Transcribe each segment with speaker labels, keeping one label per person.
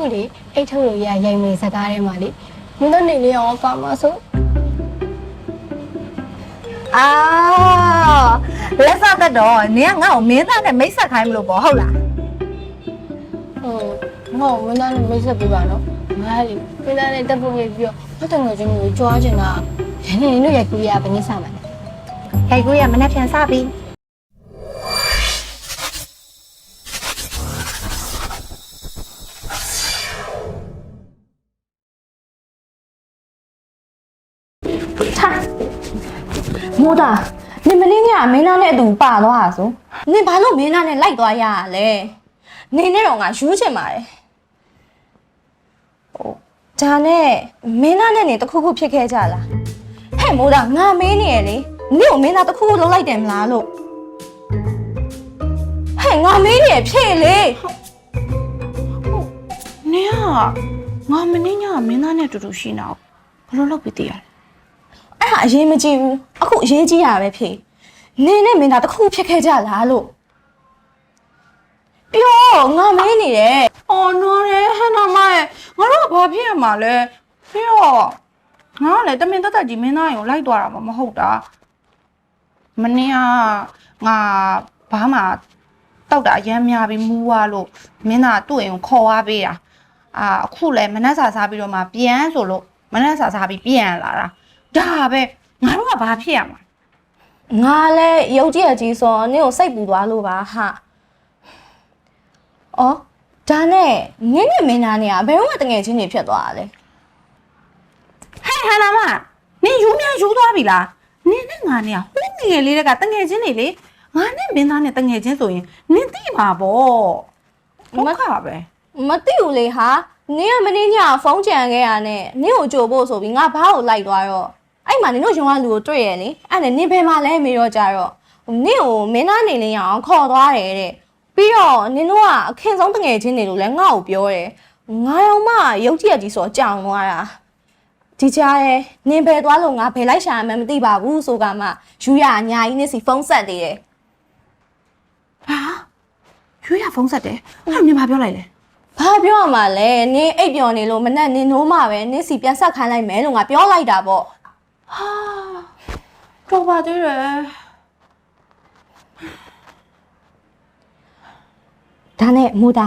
Speaker 1: ခုလေအိတ်ထုတ်လို့ရရိုင်မေစကားထဲမှာလေမင်းတို့နေလေအောင်ပါမဆို
Speaker 2: အာလက်စသက်တော့နင်ကငါ့ကိုမင်းသားနဲ့မိတ်ဆက်ခိုင်းမလို့ပေါ့ဟုတ်လား
Speaker 1: ဟုတ်ငါ့ကိုမင်းသားနဲ့မိတ်ဆက်ပေးပါနော်ငါလေမင်းသားနဲ့တက်ဖို့ပြီးတော့ဘတ်တငယ်ချင်းကိုကြွားချင်တာရင်းနေတို့ရိုက်ကူရဘယ်နည်းစမှာလဲ
Speaker 2: ခိုင်ကိုရမနှက်ပြန်စပြီ
Speaker 3: မိုးသားနင်မင်းညမင်းသားနဲ့အတူပါသွားတာဆိုနင်ဘာလို့မင်းသားနဲ့လိုက်သွားရရလဲနင်နဲ့တော့ငါယူချင်ပါတယ်ဟိုဒါနဲ့မင်းသားနဲ့နေတခုခုဖြစ်ခဲ့ကြလားဟဲ့မိုးသားငါမင်းနေရလေနင့်ကိုမင်းသားတခုခုလုံးလိုက်တယ်မလားလို့ဟဲ့ငါမင်းနေရဖြေလေ
Speaker 4: နင်ကငါမင်းညကမင်းသားနဲ့အတူတူရှိနေအောင်ဘယ်လိုလုပ်ပြီးတည်ရလဲ
Speaker 3: အဲ့ဒါအရေးမကြီးဘူးအခုအရေးကြီးတာပဲဖြေနင်နဲ့မင်းသားတခုခုဖြစ်ခဲ့ကြလားလို့ပြောငါမင်းနေတယ်။
Speaker 4: အော်နော်ရဲဟန်နာမရဲ့ငါတို့ကဘာဖြစ်ရမှာလဲ။ပြီးတော့ငါကလည်းတမင်တက်တက်ကြီးမင်းသားရင်ကိုလိုက်သွားတာမှမဟုတ်တာ။မနေ့ကငါဘာမှတောက်တာအရမ်းများပြီးမူးွားလို့မင်းသားသူ့အိမ်ကိုခေါ်သွားပေးတာ။အာအခုလည်းမနှက်စာစားပြီးတော့မှပြန်ဆိုလို့မနှက်စာစားပြီးပြန်လာတာ။ ဒါပဲငါတို့ကဘာဖြစ်ရမှာ
Speaker 3: ငါလည်းရုပ်ကြည့်ရကြီးဆိုနင့်ကိုစိတ်ပူသွားလို့ပါဟာ။အော်ဒါနဲ့နင့်နဲ့မင်းသားနေကဘယ်တော့မှတငယ်ချင်းတွေဖြစ်သွားတာလဲ
Speaker 4: ဟဲ့ဟန်နာမနင်ယူမြန်ယူသွားပြီလားနင်နဲ့ငါနဲ့ကဟိုးငယ်လေးတက်ကတငယ်ချင်းနေလေငါနဲ့မင်းသားနဲ့တငယ်ချင်းဆိုရင်နင်သိမှာပေါ့မခါပဲ။
Speaker 3: မသိဘူးလေဟာ။နင်ကမင်းညကဖုန်းကြံခဲ့ရနဲ့နင့်ကိုကြိုဖို့ဆိုပြီးငါဘားကိုလိုက်သွားတော့ အဲ့မှာနင်တို့ရုံကလူကိုတွေ့ရလေ။အဲ့နဲ့နင်ဘယ်မှာလဲမေတော့ကြတော့နင့်ကိုမင်းသားနေလင်းရအောင်ခေါ်သွားတယ်တဲ့။ပြီးတော့နင်တို့ကအခင်းဆုံးတငယ်ချင်းတွေလို့လည်းငါ့ကိုပြောတယ်။ငါရောမှရုပ်ကြည့်ရကြီးဆိုကြောင်သွားတာ။ဒီကြားရဲနင်ဘယ်သွားလို့ငါဘယ်လိုက်ရှာမှန်းမသိပါဘူးဆိုကမှယူရအညာကြီးနဲ့စီဖုန်းဆက်သေးတယ်
Speaker 4: ဟာရွေးရဖုန်းဆက်တယ်အဲ့ဒါနင်ဘာပြောလိုက်လဲ။
Speaker 3: ဘာပြောရမှာလဲနင်အိပ်ပျော်နေလို့မနဲ့နင်နိုးမှပဲနင်စီပြန်ဆက်ခိုင်းလိုက်မယ်လို့ငါပြောလိုက်တာပေါ့
Speaker 4: ဟာတော့ပါသေးတယ်။
Speaker 3: ဒါနဲ့မူတာ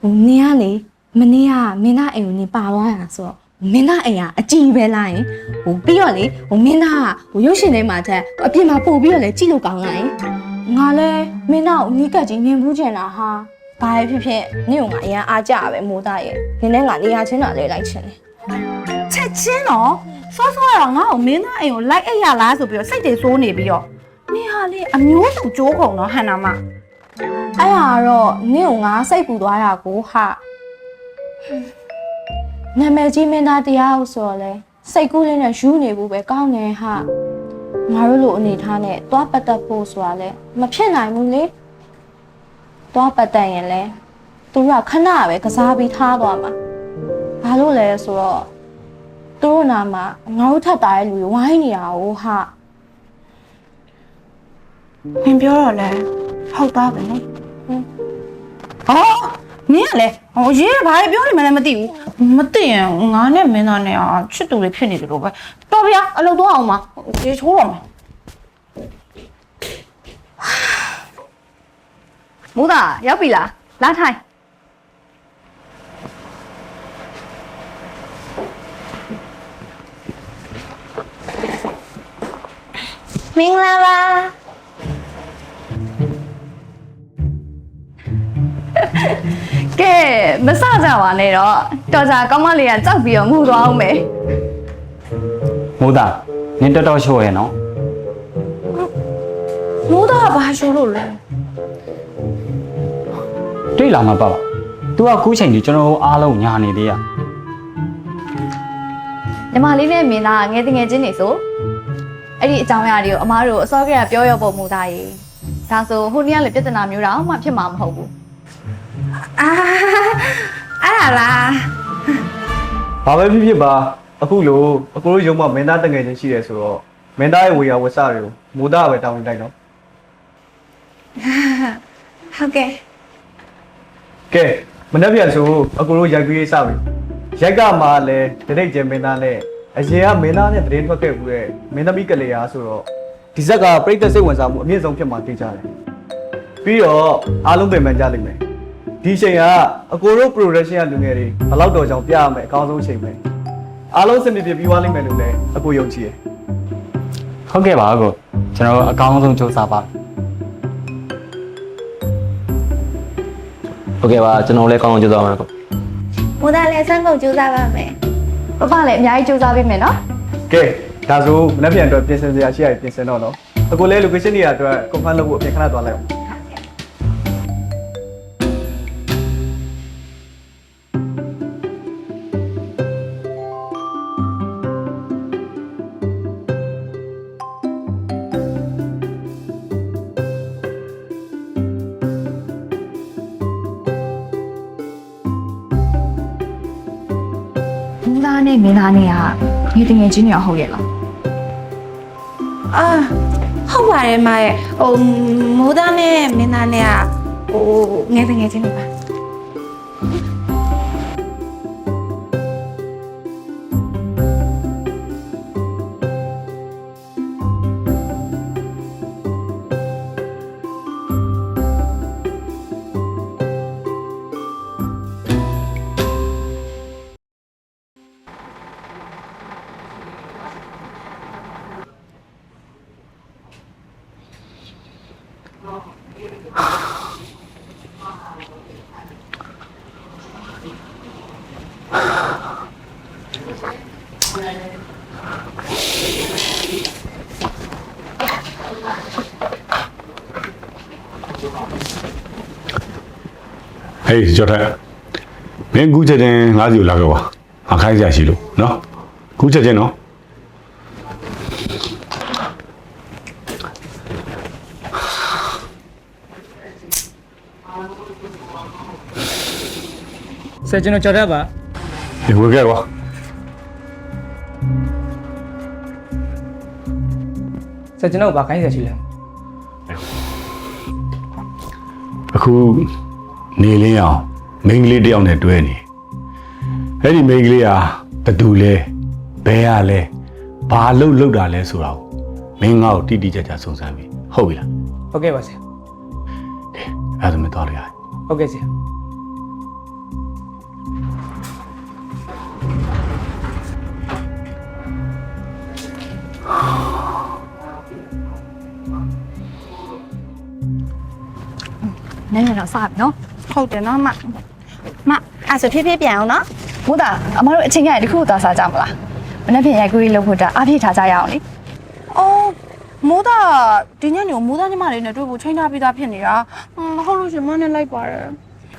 Speaker 3: ဟိုနင်ကလေမနေ့ကမင်းသားအိမ်ကိုနင်ပါသွားတာဆိုတော့မင်းသားအိမ်ကအကြည့်ပဲလားယင်ဟိုပြီးတော့လေဟိုမင်းသားကဟိုရုပ်ရှင်ထဲမှာတက်အပြင်မှာပို့ပြီးတော့လေကြည့်လို့ကောင်းလိုက်ငါလဲမင်းသားကိုနီးကပ်ကြီးမြင်ဘူးချင်တာဟာဘာပဲဖြစ်ဖြစ်နင့်ကငါအရင်အားကြပဲမိုးသားရဲ့နင်နဲ့ငါနေရာချင်းတာလေလိုက်ချင်တယ်
Speaker 4: ချက်ချင်းတော့စောစောတော့ငါ့ကိုမင်းသားအိမ်ကိုလိုက်အိပ်ရလားဆိုပြီးတော့စိတ်တွေစိုးနေပြီးတော့နင်ဟာလေအမျိုးစုကြိုးကုန်တော့ဟန်နာမ
Speaker 3: အဲ့ဟာတော့နင့်ကိုငါစိတ်ပူသွားတာကိုဟာနာမည်ကြီးမင်းသားတရားဟုတ်ဆိုတော့လေစိတ်ကူးလေးနဲ့ယူနေဖို့ပဲကောင်းတယ်ဟာငါတို့လိုအနေထားနဲ့သွားပတ်သက်ဖို့ဆိုတာလေမဖြစ်နိုင်ဘူးလေသွားပတ်သက်ရင်လေသူတို့ကခဏပဲကစားပြီးထားသွားမှာဘာလို့လဲဆိုတော့ သူတို့နာမှာငါတို့ထပ်တာရဲ့လူတွေဝိုင်းနေတာကိုဟာ
Speaker 4: နင်ပြောတော့လဲဟုတ်သားပဲနော်
Speaker 3: ဟင်း
Speaker 4: ဟောနင်ကလေဟိုရေးရဘာလဲပြောနေမှလည်းမသိဘူးမသိရင်ငါနဲ့မင်းသားနဲ့อ่ะချစ်သူတွေဖြစ်နေတယ်လို့ပဲတော်ဗျာအလုပ်တော့အောင်ပါဒီချိုးတော့မယ်
Speaker 2: မိုးသားရောက်ပြီလားလာထိုင်
Speaker 3: မင်္ဂလာပါ
Speaker 2: ကဲမစကြပါနဲ့တော့တော်ကြကောင်းမလေးကကြောက်ပြီးတော့ငိုသွားအောင်မယ်
Speaker 5: မိုးသားနင်တော်တော်ရှိုးရဲ့နော်
Speaker 4: မိုးသားကဘာရှိုးလို့လဲ
Speaker 5: တွေ့လာမှာပါပါ तू ကခုချိန်ကြီးကျွန်တော်တို့အားလုံးညာနေသေးရ
Speaker 2: ညီမလေးနဲ့မင်းသားငယ်တငယ်ချင်းနေဆို အဲ့ဒီအကြောင်းအရာတွေကိုအမားတို့အစောကတည်းကပြောရဖို့မူသားရေဒါဆိုဟိုနေ့ကလည်းပြဿနာမျိုးတော့မှဖြစ်မှာမဟုတ်ဘူး
Speaker 4: အာအဲ့ဒါလား
Speaker 6: ဘာပဲဖြစ်ဖြစ်ပါအခုလိုအကိုတို့ရုံမှာမင်းသားတငယ်ချင်းရှိတယ်ဆိုတော့မင်းသားရဲ့ဝေယဝဆတွေကိုမိုးသားပဲတောင်းဝင်တိုက်တော့
Speaker 4: ဟုတ်ကဲ့
Speaker 6: ကဲမနေ့ပြန်ဆိုအကိုတို့ရိုက်ကူးရေးစပြီရိုက်ကမှလည်းတတိတ်ကျမင်းသားနဲ့ အရင်ကမင်းသားနဲ့တရင်ထွက်ခဲ့ဘူးတဲ့မင်းသမီးကလေးအားဆိုတော့ဒီဇက်ကပြိတ္တစိတ်ဝင်စားမှုအမြင့်ဆုံးဖြစ်မှာသိကြတယ်ပြီးတော့အားလုံးပင်ပန်းကြလိမ့်မယ်ဒီချိန်ကအကိုတို့ production ကလူငယ်တွေဘယ်လောက်တော်ကြောင်ပြရမယ်အကောင်းဆုံးချိန်ပဲအားလုံးစင်ပြပြပြီးသွားလိမ့်မယ်လို့လည်းအကိုယုံကြည်တယ်
Speaker 5: ဟုတ်ကဲ့ပါအကိုကျွန်တော်အကောင်းဆုံးစူးစမ်းပါ
Speaker 7: ဟုတ်ကဲ့ပါကျွန်တော်လည်းကောင်းအောင်ကြိုးစားပါမယ်ကို
Speaker 3: မိုးသားလည်းစမ်းကုန်ကြိုးစားပါမယ်
Speaker 2: ပပလည်းအများကြီးစူးစမ်းပေးမယ်နော်
Speaker 6: ကဲဒါဆိုမနေ့ပြန်အတွက်ပြင်ဆင်စရာရှိရပြင်ဆင်တော့နော်အကိုလည်း location တွေအတွက် confirm လုပ်ဖို့အပြင်ခဏသွားလိုက်အောင်
Speaker 2: နဲ့မင်းသားနဲ့ကညီတငယ်ချင်းတွေရောဟုတ်ရဲ့လား
Speaker 3: အာဟုတ်ပါတယ်မရဲ့ဟိုမိုးသားနဲ့မင်းသားနဲ့ကဟိုငယ်ငယ်ချင်းတွေပါ
Speaker 8: ဟေးကျော်ထက်မင်းကူးချက်ချင်းငါးစီကိုလာခဲ့ပါမခိုင်းစရာရှိလို့နော်ကူးချက်ချင်းနော်
Speaker 9: ဆယ်ကျွန်တော်ကြော်တတ်ပါ
Speaker 8: ဒီဝေခဲ့ကွာ
Speaker 9: ဆယ်ကျွန်တော်ဘာခိုင်းဆက်ရှိလဲ
Speaker 8: အခု နေလင်းအောင်မိန်းကလေးတစ်ယောက်နဲ့တွဲနေအဲ့ဒီမိန်းကလေးဟာဘသူလဲဘဲရလဲဘာလို့လောက်တာလဲဆိုတာကိုမင်းငါ့ကိုတိတိကျကျစုံစမ်းပြီဟုတ်ပြီလား
Speaker 9: ဟုတ်ကဲ့ပါဆရာ
Speaker 8: အဲ့ဒါမတော်ရရ
Speaker 9: ဟုတ်ကဲ့ဆရာ
Speaker 2: နည်းနည်းတော့စပြီနော်
Speaker 3: ဟုတ်တယ်နော်မမအဲ့ဆိုဖြည်းဖြည်းပြန်အောင်နော်
Speaker 2: မိုးသားအမတို့အချိန်ကြီးတစ်ခုသွားစားကြမလားမနေ့ပြန်ရိုက်ကူးရေးလုပ်ဖို့တာအပြည့်ထားကြရအောင်လေ
Speaker 4: အော်မိုးသားဒီညနေကိုမိုးသားညီမလေးနဲ့တွေ့ဖို့ချိန်ထားပြီးသားဖြစ်နေတာဟွန်းဟုတ်လို့ရှင်မနဲ့လိုက်ပါတယ်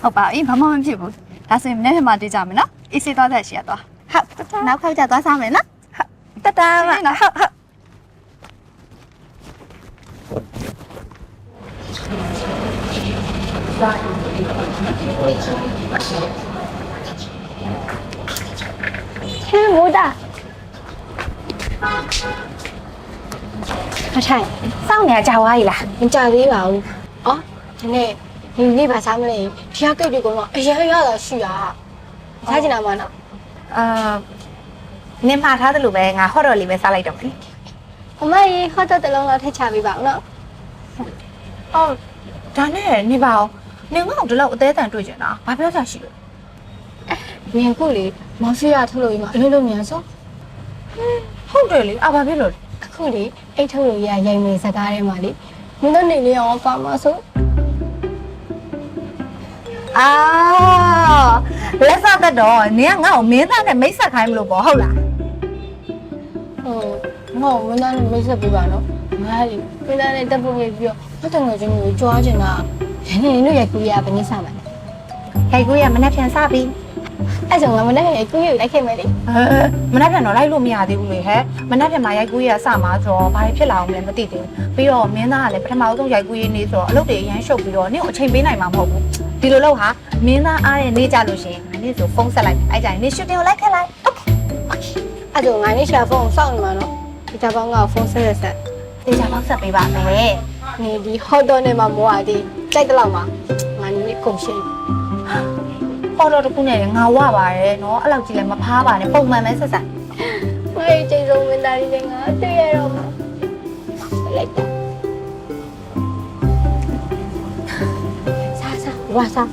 Speaker 2: ဟုတ်ပါအေးဘာမှမဖြစ်ဘူးဒါဆိုရင်မနေ့ပြန်မှတေးကြမယ်နော်အေးစေးသွားတဲ့ရှိရသွား
Speaker 3: ဟုတ်နောက်ခေါက်ကြသွားစားမယ်နော်ဟုတ်တတမဟုတ်ဟုတ်
Speaker 1: ဟဲ့မိုးတာမထိုင်
Speaker 3: စောင့်နေကြွားကြီးလား
Speaker 1: မကြသေးပါဘူး။အော်ဒီနေ့ဒီနေ့ပါစားမလဲ။ဒီကကိတ်တွေကတော့အရင်ရတာရှိတာ။စားချင်တာမနော်
Speaker 3: အာနင်မှားထားသလိုပဲငါဟော့တော့လေးပဲစားလိုက်တော့မယ်။
Speaker 1: အမကြီးဟော့တော့တလုံးလောက်ထည့်ချပေးပါဦးနော်
Speaker 4: အော်ဒါနဲ့နေပါအောင် နေငါ့ကိုဒီလောက်အသေးအတန်တွေ့ကြတာဘာပြောချင်ရှိလဲ။
Speaker 1: မြင်ခုလေမော်ဖီယာထုတ်လို့ရမှာအလုပ်လုပ်မြန်စော
Speaker 4: ဟုတ်တယ်လေအာဘာဖြစ်လို့လဲ။
Speaker 1: အခုလေအိတ်ထုတ်လို့ရရိုင်နေစကားထဲမှာလေမင်းတို့နေလေးအောင်ပါမဆို
Speaker 3: အာလက်စတတ်တော့နင်ကငါ့ကိုမင်းသားနဲ့မိတ်ဆက်ခိုင်းမလို့ပေါ့ဟုတ်လား။
Speaker 1: ဟုတ်ငေါ့မင်းသားနဲ့မိတ်ဆက်ပေးပါနော်။ငါလေမင်းသားနဲ့တက်ဖို့ပြီးတော့ဟုတ်တယ်ငယ်ချင်းကိုကြွားချင်တာ။ ရင်းနေလို့ရကူရဘယ်နည်းစားမှာလဲ
Speaker 3: ခိုင်ကူရမနှက်ပြန်စားပြီ။
Speaker 1: အဲ့ဆိုငါမနေ့ကကူရလိုက်ခဲ့မယ်လေ
Speaker 4: အဲမနှက်ပြန်တော့လိုက်လို့မရသေးဘူးလေဟဲ့မနှက်ပြန်မှာရိုက်ကူးရအစမှာဆိုတော့ဘာတွေဖြစ်လာအောင်လဲမသိသေးဘူးပြီးတော့မင်းသားကလည်းပထမဆုံးရိုက်ကူးရေးနေဆိုတော့အလုပ်တွေအရန်ရှုပ်ပြီးတော့နင့်ကိုအချိန်ပေးနိုင်မှာမဟုတ်ဘူးဒီလိုလုပ်ဟာမင်းသားအားတဲ့နေကြလို့ရှိရင်ငါနေ့ဆိုဖုန်းဆက်လိုက်အဲ့ကြရင်နေရှူတင်ကိုလိုက်ခဲ့လိုက်။
Speaker 1: အဲ့ဆိုငါနေရှာဖုန်းကိုစောင့်နေမှာနော်။ဒီတပေါင်းကဖုန်းဆက်ရက်ဆက်
Speaker 3: တေချာပေါက်ဆက်ပေးပါမယ်။
Speaker 1: နေဒီဟော့တော့နဲ့မှမိုးရသည်ကြိုက်တဲ့လောက်မှာငါနေနေကုန်ရှင်း
Speaker 2: ပေါ်တော့တစ်ခုနဲ့ငါဝပါတယ်နော်အဲ့လောက်ကြီးလည်းမဖားပါနဲ့ပုံမှန်ပဲဆက်ဆက်
Speaker 1: မလေးချိန်ဆုံးမင်းသားလေးနဲ့ငါတွေ့ရတော့မှာလိုက်တာစားစားဝါစား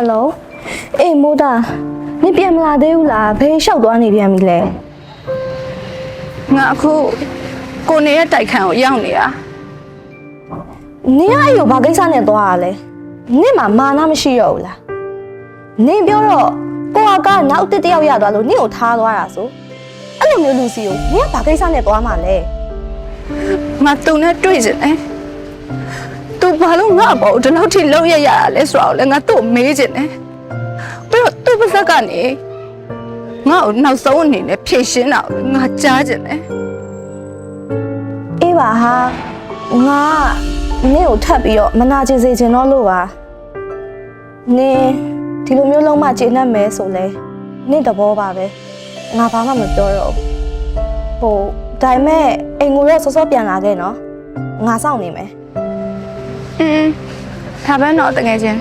Speaker 3: ဟယ်လိုအေးမိုးတာနင်ပြန်မလာသေးဘူးလားဘယ်လျှောက်သွားနေပြန်ပြီလဲ
Speaker 4: ငါအခုကိုနေရဲ့တိုက်ခန်းကိုရောက်နေတာ
Speaker 3: နင်ကအဲ့ကိုဘာကိစ္စနဲ့သွားရလဲနင့်မှာမာနမရှိတော့ဘူးလားနင်ပြောတော့ကိုကကနောက်တစ်တယောက်ရသွားလို့နင့်ကိုထားသွားတာဆိုအဲ့လိုမျိုးလူစီကိုနင်ကဘာကိစ္စနဲ့သွားမှာလဲ
Speaker 4: ငါသူနဲ့တွေ့ချင်တယ် သူဘာလို့ငါ့ဘောဒီလောက်ထိလောက်ရရတာလဲဆိုတော့လေငါသူ့ကိုမေးချင်တယ်ပြီးတော့သူ့ပါဇက်ကနေငါ့ကိုနောက်ဆုံးအနေနဲ့ဖြည့်ရှင်းတာကိုငါကြားချင်တယ်
Speaker 3: အေးပါဟာငါကနင့်ကိုထပ်ပြီးတော့မနာကျင်စေချင်တော့လို့ပါနင်ဒီလိုမျိုးလုံးမကျေနပ်မယ်ဆိုလဲနင့်တဘောပါပဲငါဘာမှမပြောတော့ဘူးဟိုဒါပေမဲ့အိမ်ကိုတော့စောစောပြန်လာခဲ့နော်ငါစောင့်နေမယ်
Speaker 4: อืมဒါပဲတော့တကယ်ချင်း